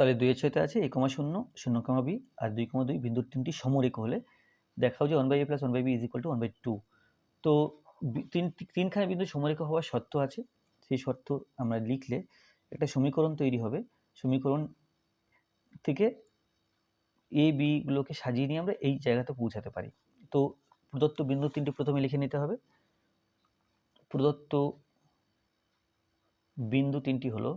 তাহলে দুইয়ের ছয়তে আছে এ কমা শূন্য শূন্য কমা বি আর দুই কমা দুই বিন্দুর তিনটি সমরেখ হলে দেখাও যে one by A plus one by B is equal to one by two তো তিন, তিনখানা বিন্দু সমরেখ হওয়ার শর্ত আছে। সেই শর্ত আমরা লিখলে একটা সমীকরণ তৈরি হবে। সমীকরণ থেকে এ বিগুলোকে সাজিয়ে নিয়ে আমরা এই জায়গাতে পৌঁছাতে পারি। তো প্রদত্ত বিন্দু তিনটি প্রথমে লিখে নিতে হবে। প্রদত্ত বিন্দু তিনটি হলো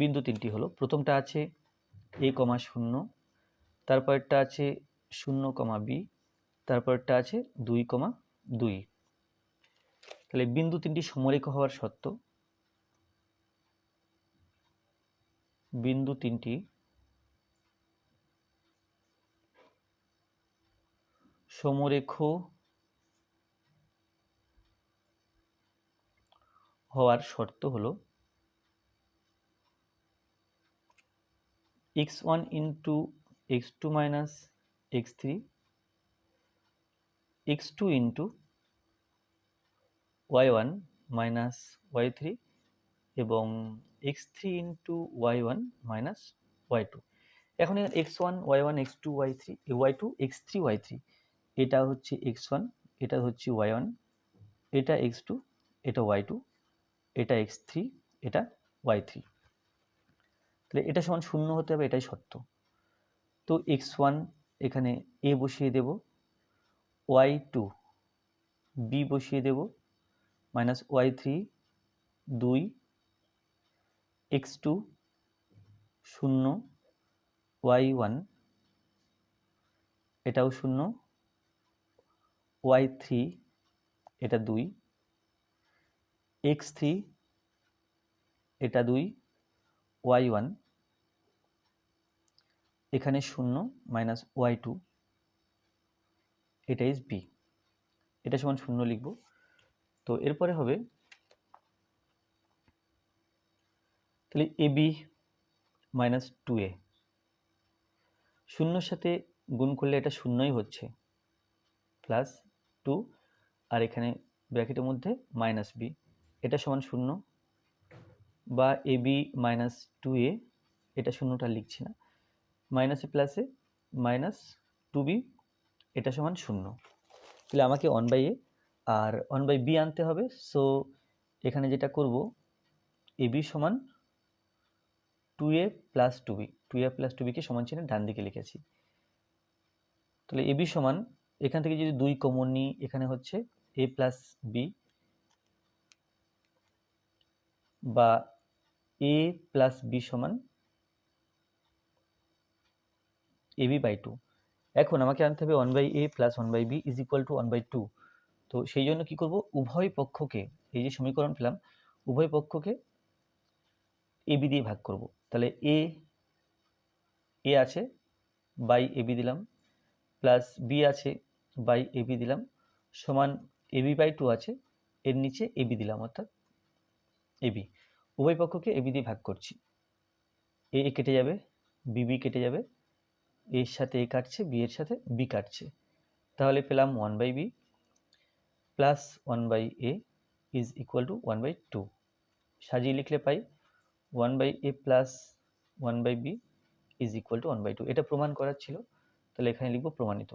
বিন্দু তিনটি হলো। প্রথমটা আছে এ কমা শূন্য তারপরটা আছে শূন্য কমা বি তারপরটা আছে দুই কমা দুই। তাহলে বিন্দু তিনটি সমরেখ হওয়ার শর্ত। বিন্দু তিনটি সমরেখ হওয়ার শর্ত হলো X one into X two minus X three X two into Y one minus Y three এবং X three into Y one minus Y two এখন X one Y one X two Y three Y two X three Y three এটা হচ্ছে X one এটা হচ্ছে Y one এটা X two এটা Y two এটা X three এটা Y three তাহলে এটা সমান শূন্য হতে হবে, এটাই শর্ত তো এক্স ওয়ান এখানে এ বসিয়ে দেব ওয়াই টু বি বসিয়ে দেব মাইনাস ওয়াই থ্রি দুই এক্স টু শূন্য ওয়াই ওয়ান এটাও শূন্য ওয়াই থ্রি এটা দুই এক্স থ্রি এটা দুই ওয়াই ওয়ান এখানে শূন্য মাইনাস ওয়াই টু এটা ইজ বি এটা সমান শূন্য লিখব। তো এরপরে হবে, তাহলে A B minus two A শূন্যর সাথে গুণ করলে এটা শূন্যই হচ্ছে প্লাস টু আর এখানে ব্র্যাকেটের মধ্যে মাইনাস বি এটা সমান শূন্য, বা A B minus two A এটা শূন্যটা লিখছি না। মাইনাসে প্লাসে মাইনাস টু বি এটা সমান শূন্য। তাহলে আমাকে ওয়ান বাই এ আর ওয়ান বাই বি আনতে হবে। সো এখানে যেটা করব এ বি সমান two A plus two B two A plus two বিকে সমান চিহ্নে ডান দিকে লিখেছি। তাহলে এ বি সমান, এখান থেকে যদি দুই কমন নিই, এখানে হচ্ছে এ প্লাস বি বা এ প্লাস বি সমান এ বি বাই টু এখন আমাকে আনতে হবে one by A plus one by B is equal to one by two তো সেই জন্য কী করব? উভয় পক্ষকে, এই যে সমীকরণ পেলাম, উভয় পক্ষকে এ বি দিয়ে ভাগ করব। তাহলে এ এ আছে বাই এ বি দিলাম প্লাস বি আছে বাই এ বি দিলাম, সমান এ বি বাই টু আছে, এর নিচে এ বি দিলাম, অর্থাৎ এ বি উভয় পক্ষকে এ বি দিয়ে ভাগ করছি। এ কেটে যাবে বি কেটে যাবে এর সাথে এ কাটছে, বি এর সাথে বি কাটছে। তাহলে পেলাম one by B plus one by A is equal to one by two সাজিয়ে লিখলে পাই one by A plus one by B is equal to one by two এটা প্রমাণ করার ছিল, তাহলে এখানে লিখব প্রমাণিত।